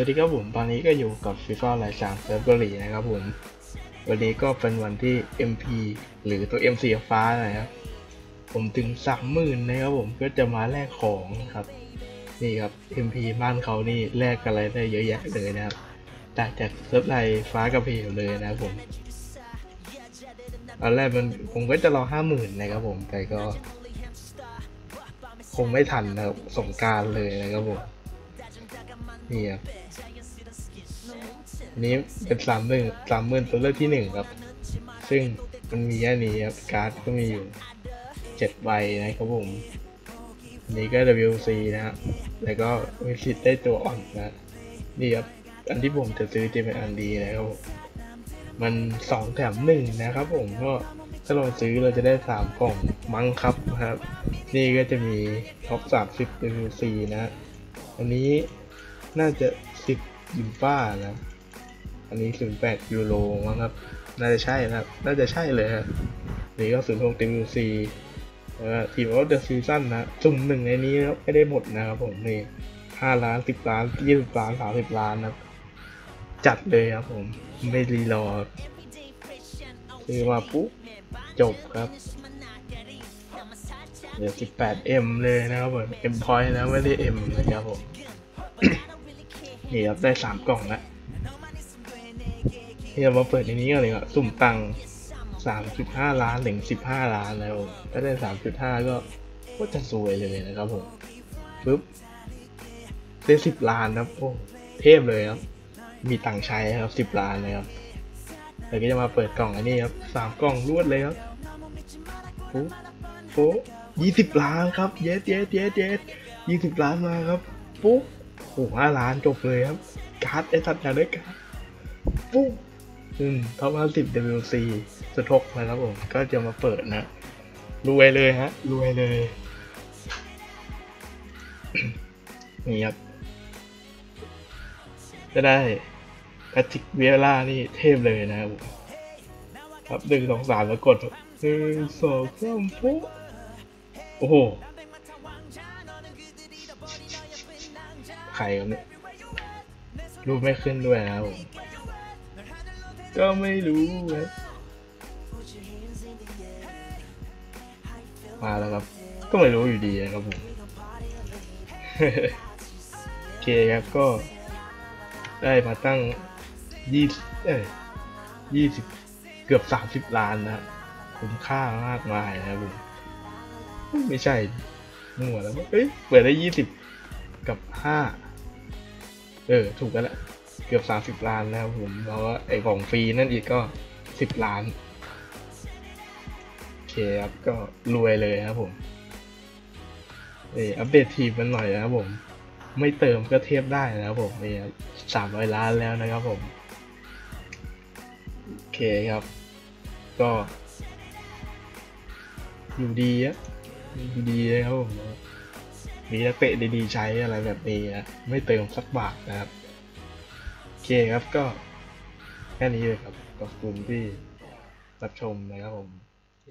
สวัสดีครับผม ตอนนี้ก็อยู่กับ FIFA ไลน์สามเซิร์ฟเวอร์ลีนะครับผม วันนี้ก็เป็นวันที่ MP หรือตัว M สีฟ้านะครับ ผมถึงสามหมื่นนะครับผมก็จะมาแลกของครับ นี่ครับ MP บ้านเขานี่แลกอะไรได้เยอะแยะเลยนะครับต่างจากเซิร์ฟไลน์ฟ้ากับเพลเลยนะครับผมตอนแรกมันผมก็จะรอห้าหมื่นนะครับผม แต่ก็ คงไม่ทันนะครับสงการเลยนะครับผม นี่ครับ อันนี้เป็นสามหนึ่งสามหมื่นตัวเลือกที่หนึ่งครับ ซึ่งมันมีแค่นี้ครับ การ์ดก็มีอยู่เจ็ดใบนะครับผมอันนี้ก็ WC นะครับแล้วก็มีสิทธิ์ได้ตัวอ่อนนะนี่ครับ อันที่ผมจะซื้อจะเป็นอันดีนะครับมันสองแถมหนึ่งนะครับผมก็ถ้าเราซื้อเราจะได้สามกล่องมั้งครับนะครับ นี่ก็จะมีท็อปสามสิบ WC นะ อันนี้น่าจะสิบยูฟ่านะ อันนี้ศูนย์แปดยูโรมั้งครับ น่าจะใช่ครับ น่าจะใช่เลยครับนี่ก็ศูนย์หก WC แล้วก็ทีมออฟเดอะซีซั่นนะสุ่มหนึ่งในนี้ครับไม่ได้หมดนะครับผมนี่ห้าล้านสิบล้านยี่สิบล้านสามสิบล้านนะครับจัดเลยครับผมไม่รีรอครับซื้อมาปุ๊บจบครับเดี๋ยว 18M เลยนะครับผม M point นะไม่ได้ M นะครับผมนี่ครับได้สามกล่องแล้ว นี่เรามาเปิดในนี้กันเลยครับสุ่มตังสามจุดห้าล้านถึงสิบห้าล้านแล้ว ถ้าได้สามจุดห้าก็ก็จะสวยเลยนะครับผมปึ๊บได้สิบล้านครับโอ้เทพเลยครับ มีตังใช้ครับสิบล้านเลยครับเดี๋ยวก็จะมาเปิดกล่องอันนี้ครับสามกล่องรวดเลยครับโอ้โหยี่สิบล้านครับ เยสเยสเยสเยสยี่สิบล้านมาครับปุ๊บโอ้ห้าล้านจบเลยครับการ์ดไอ้สัตว์อยากได้การ์ดปุ๊บ อืมท็อปห้าสิบ WC สะทกนะครับผม ก็จะมาเปิดนะ รวยเลยฮะ รวยเลย นี่ครับ จะได้แพทริกเวียร่านี่เทพเลยนะครับผมครับหนึ่งสองสามแล้วกดครับหนึ่งสองสามปุ๊บโอ้โหใครครับเนี่ยรูปไม่ขึ้นด้วยนะครับผม ก็ไม่รู้ครับมาแล้วครับ ก็ไม่รู้อยู่ดีนะครับผมโอเคครับก็ได้มาตั้งยี่เอ้ยยี่สิบเกือบสามสิบล้านนะคุ้มค่ามากมายนะครับผมไม่ใช่มั่วแล้วเอ้ยเปิดได้ยี่สิบกับห้าเออ ถูกกันและ เกือบสามสิบล้านนะครับผมเพราะว่าไอ้ของฟรีนั่นอีกก็สิบล้าน โอเคครับ ก็รวยเลยครับผมเอออัปเดตทีมมันหน่อยนะครับผม ไม่เติมก็เทียบได้นะครับผมนี่ครับสามร้อยล้านแล้วนะครับผม โอเคครับ ก็ อยู่ดีอะอยู่ดีนะครับผมมีนักเตะดีๆใช้อะไรแบบนี้นะไม่เติมสักบาทนะครับ เคครับก็แค่นี้เลยครับ ขอบคุณที่รับชมนะครับผมโอเค